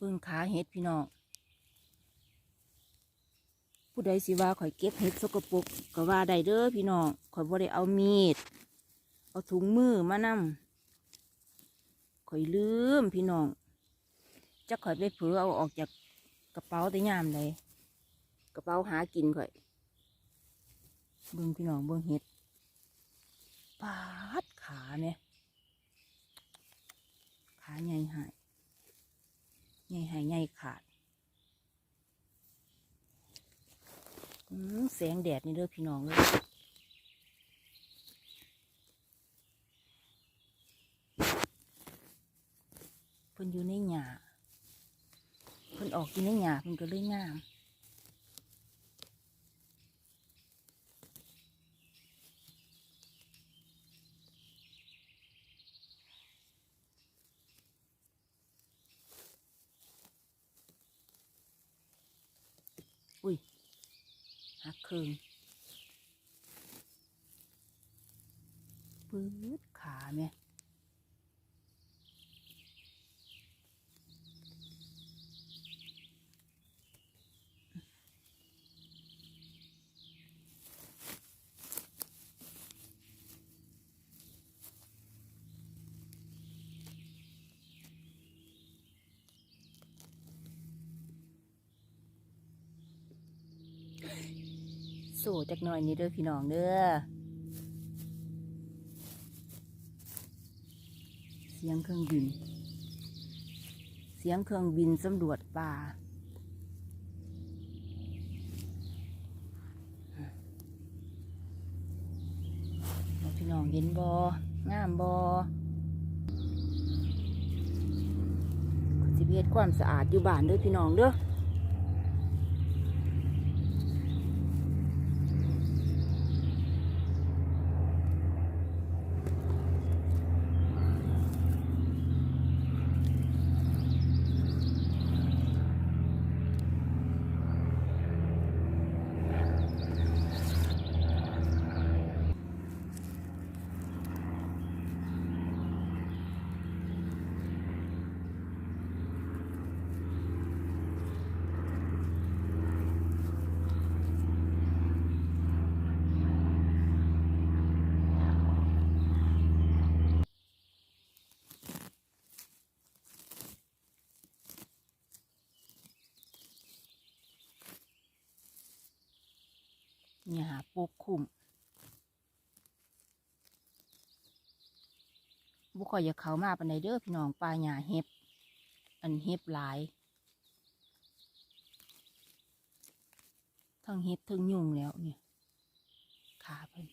เบิ่งขาเห็ดพี่น้องผู้ใดสิว่าข่อยเก็บเห็ดสกปรกก็ว่าได้เด้อพี่น้องข่อยบ่ได้เอามีด เอาถุงมือมานำข่อยลืมพี่น้องจะข่อยไปเผือเอาออกจากกระเป๋าแต่ยามใดกระเป๋าหากินข่อย เบิ่งพี่น้องเบิ่งเห็ดปาดขาเนี่ยขาใหญ่หาย ใหญ่หายใหญ่ขาดแสงแดดนี่เด้อพี่น้องเลยเพิ่นอยู่ในหญ้าเพิ่นออกกินในหญ้าเพิ่นก็เลยงาม คืนปื๊ดขาเนี่ย สู้จักหน่อยนี่เด้อพี่น้องเด้อเสียงเครื่องบิน เสียงเครื่องบินสำรวจป่าพี่น้องเห็นบองามบอสิเฮ็ดความสะอาดอยู่บ้านเด้อพี่น้องเด้อ หญ้าปกคลุมบุ คอยอย่าเข้ามาปนใดเด้อพี่น้องปลาหญ้าเห็บ อันเห็บหลาย ทั้งเห็ดทั้งยุงแล้วเนี่ยขาเพิ่น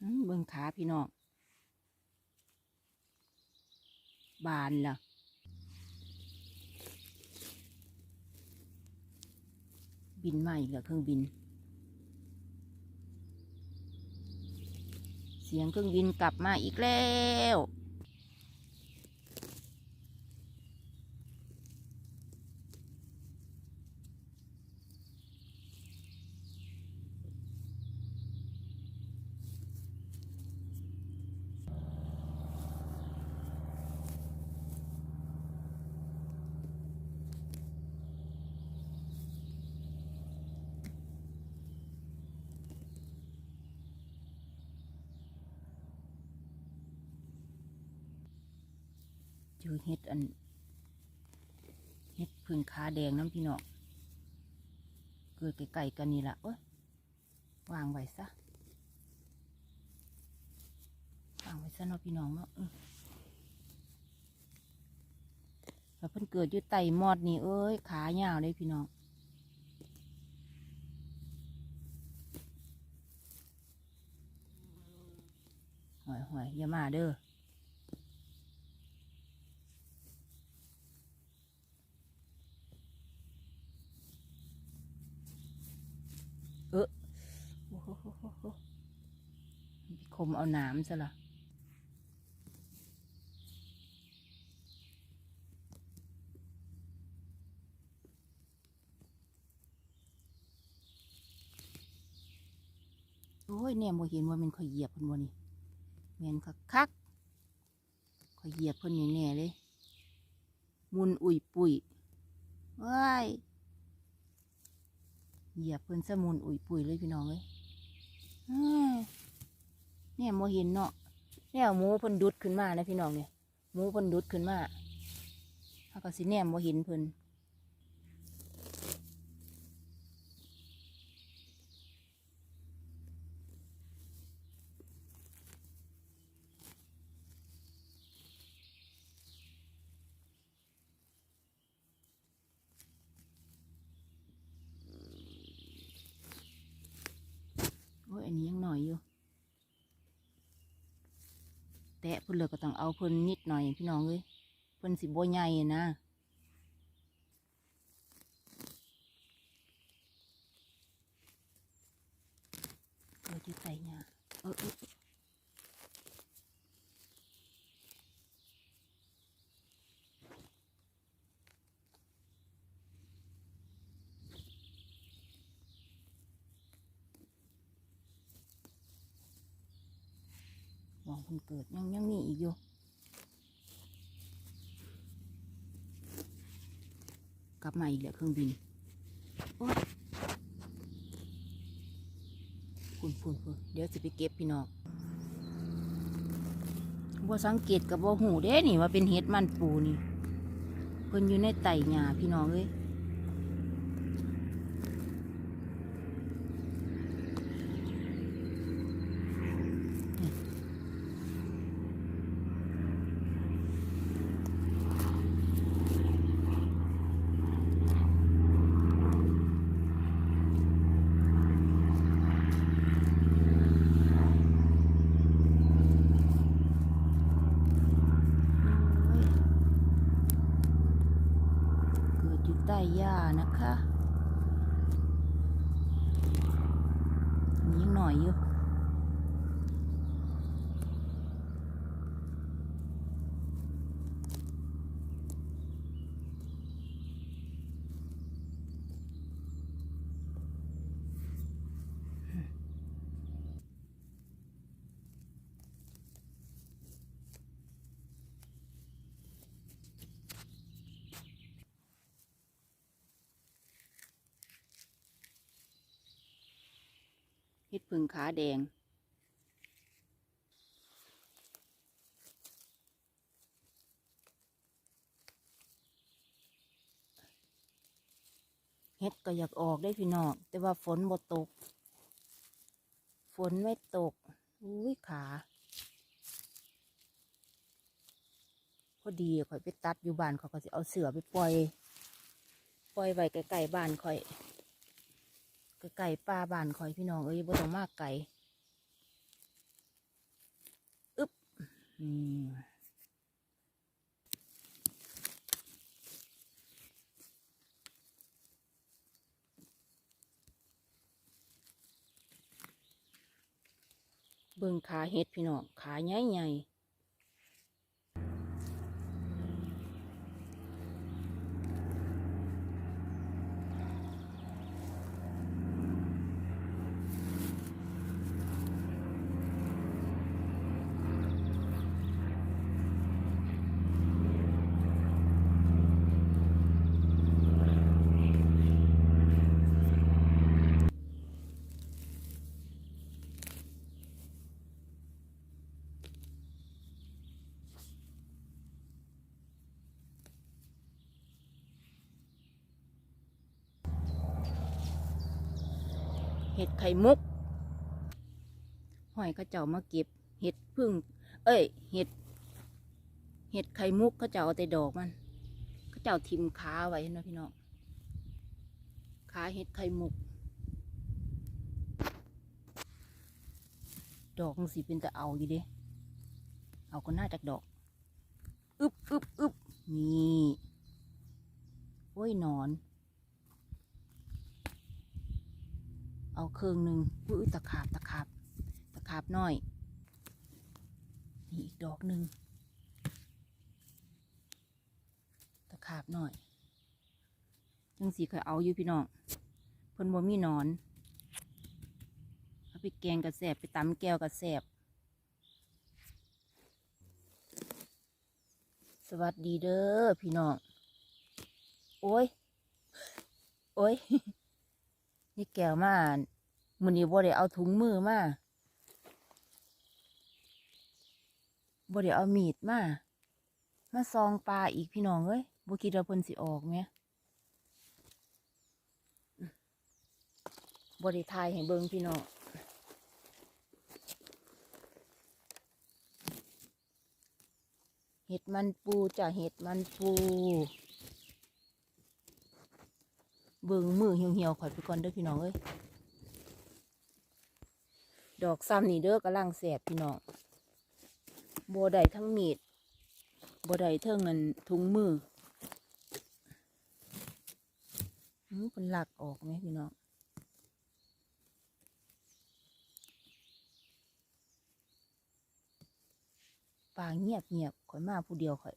อืมเบิ่งขาพี่น้องบานล่ะ บินใหม่เหรอเครื่องบิน เสียงเครื่องบินกลับมาอีกแล้ว เจอเห็ดอันเห็ดพึ่งขาแดงน้ำพี่น้องเกิดไก่กันนี่ละโอ้ยวางไว้ซะวางไว้ซะเนาะพี่น้องเนาะแล้วเพิ่นเกิดอยู่ไต่มอดนี่เอ้ยขายาวเลยพี่น้องหอยหอยอย่ามาเด้อ โอ้โหพี่ คมเอาหน้ำซะละโอ้ยแน่บ่เห็นว่ามันขอยเหยียบเพิ่นบ่นี่แมนคักคักขอยเหยียบเพิ่นนี่แน่เลยมุนอุ่ยปุ๋ยว้ายเหยียบเพิ่นซะมุนอุ่ยปุยเลยพี่น้องเอ้ย เนี่ยโมเห็นเนาะเนี่ยหมูพิ่นดุดขึ้นมานะพี่น้องเนี่ยหมูพิ่นดุดขึ้นมาเขาก็สิแนมโมเห็นเพิ่น โอ้ยอันนี้ยังหน่อยอยู่ แตะเพิ่นเลยก็ต้องเอาเพิ่นนิดหน่อยพี่น้องเอ้ยเพิ่นสิบ่ใหญ่นะเกิดอยู่ใส่เนี่ยเออ เออเออหวังเพิ่นเกิดยังยังมีอีกอยู่กลับมาอีกแล้วเครื่องบินโอ๊ยพุ่นพุ่นพุ่นเดี๋ยวจะไปเก็บพี่น้องบ่สังเกตกับบ่หูเด้นี่ว่าเป็นเห็ดมันปูนี่เพิ่นอยู่ในไต่หญ้าพี่น้องเอ้ยนี่โอ้ยเกิดอยู่ใต้ หญ้านะคะอันนี้ยังหน่อยอยู่ เห็ดผึ่งขาแดง เห็ดก็อยากออกได้พี่น้องแต่ว่าฝนบ่ตก ฝนไม่ตก อุ้ยขา พอดีข่อยไปตัดอยู่บ้านเขาก็จะเอาเสือไปปล่อย ปล่อยไว้ไกลๆบ้านข่อย ไก่ป่าบานคอยพี่น้องเอ้ยบ่ต้องมากไก่อึ๊บนี่เบิ่งขาเห็ดพี่น้องขาใหญ่ใหญ่ เห็ดไข่มุกหอยเขาเจ้ามาเก็บ เห็ดพึ่ง เอ้ย เห็ด เห็ดไข่มุกเขาเจ้าเอาแต่ดอกมันเขาเจ้าทิมขาไว้เนาะพี่น้องขาเห็ดไข่มุก ดอกมันสิเป็นแต่เอาอยู่เด้เอาก็น่าจากดอก อึบอึบอึบนี่ โอ้ยนอน เอาเครื่องหนึ่งอุ้ยตะขาบตะขาบตะขาบน้อย นี่อีกดอกหนึ่งตะขาบน้อยจังสีเคยเอาอยู่พี่น้องเพิ่นบ่มีนอนเอาไปแกงกระแสบไปตำแก้วกระแสบสวัสดีเด้อพี่น้อง โอ้ย โอ้ย นี่แก้วมามันนี้บ่ได้เอาถุงมือมาบ่ได้เอามีดมา มาซองปลาอีกพี่น้องเอ้ยบ่คิดว่าเพิ่นสิออกไหมบ่ได้ทายให้เบิ่งพี่น้องเห็ดมันปูจ้ะเห็ดมันปู เบิ่งมือเหี่ยวๆข่อยไปก่อนเด้อพี่น้องเอ้ยดอกซ้ำนี่เด้อกำลังแสบพี่น้องบัได้ทั้งมีดบัได้เท่งเงินถุงมือหืมเป็นหลักออกไหมพี่น้องป่าเงียบเงียบข่อยมาผู้เดียวข่อย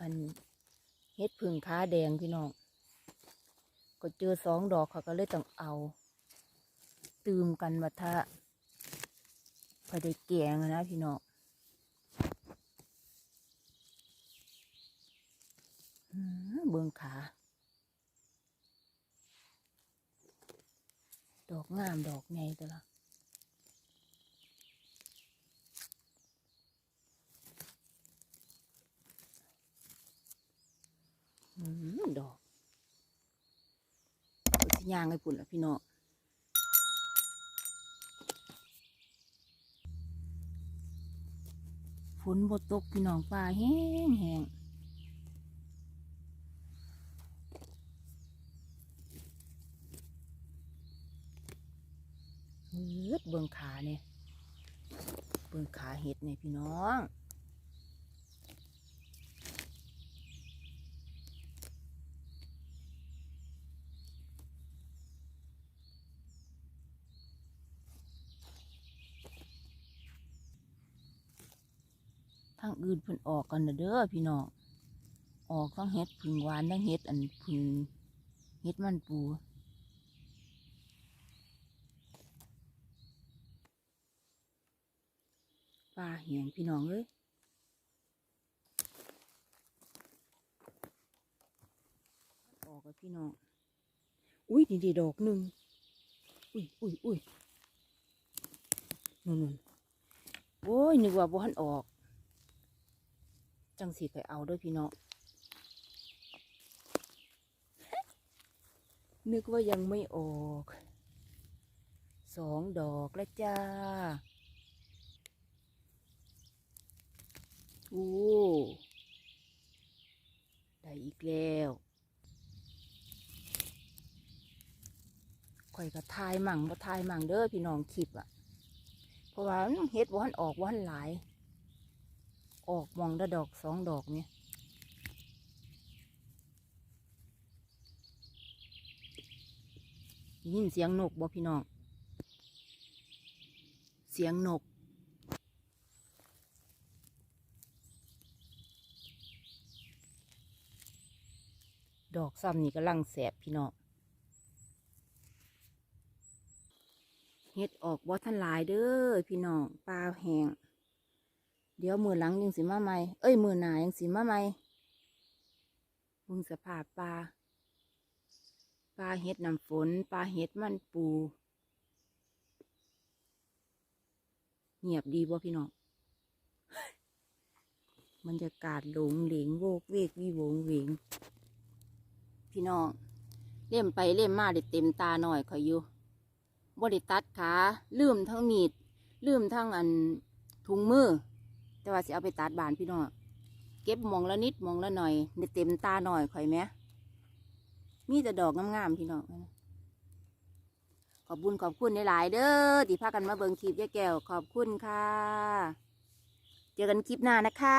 อัน เฮ็ดพึ่งขาแดงพี่น้อง ก็เจอสองดอกเขาก็เลยต้องเอา ตื่มกันวัทะพอได้แกงนะพี่น้องอื้อเบิ่งขา ดอกงามดอกไงตัวละ อืม ดอกสิยางให้ปุ่นละพี่น้องฝนบดตกพี่น้องป่าแห้งแห้งเฮ็ดเบิ่งขาเนี่ยเบิ่งขาเห็ดเนี่ยพี่น้อง ทางอื่นเพิ่นออกกันนะเด้อพี่น้องออกทั้งเห็ดผึ่งหวานทั้งเห็ดอันผึ่งเห็ดมันปูปลาแหงพี่น้องเอ้ยออกกับพี่น้องอุ้ยนี่ดีดอกหนึ่งอุ้ยอุ้ยอุ้ยนู่นๆโอ้ยนึกว่าบ่ทันออก จังสีไปเอาด้วยพี่น้องนึกว่ายังไม่ออกสองดอกแล้วจ้าโอ้ได้อีกแล้วข่อยก็ทายมั่งบ่ทายมั่งเด้อพี่น้องคลิปอะเพราะว่าเฮ็ดบ่ทันออกบ่ทันหลาย ออกมองดดอกสองดอกเนี่ยยินเสียงนกบ่พี่น้อง เสียงนก ดอกซ้ำนี่กำลังแสบพี่น้องเฮ็ดออกบ่ทันหลายเด้อพี่น้องปลาแห้ง เดี๋ยวมือหลังยังสิมาใหม่ เอ้ย มือหนายังสิมาใหม่มึงสภาพปลา ปลาเห็ดน้ำฝน ปลาเห็ดมันปู เงียบดีบ่พี่น้องบรรยากาศหลงเหลงโวกเวกวิวงเวง พี่น้อง เล่มไปเล่มมาได้เต็มตาหน่อยขอยอยู่บ่ได้ตัดขาลืมทั้งมีด ลืมทั้งอันถุงมือ แต่ว่าสิเอาไปตัดบานพี่น้องเก็บมองละนิดมองละหน่อยในเต็มตาหน่อยข่อยแหมมีแต่ดอกงามๆพี่น้องขอบคุญขอบคุณหลายๆเด้อที่พากันมาเบิ่งคลิปยายแก้วขอบคุณค่ะ เจอกันคลิปหน้านะคะ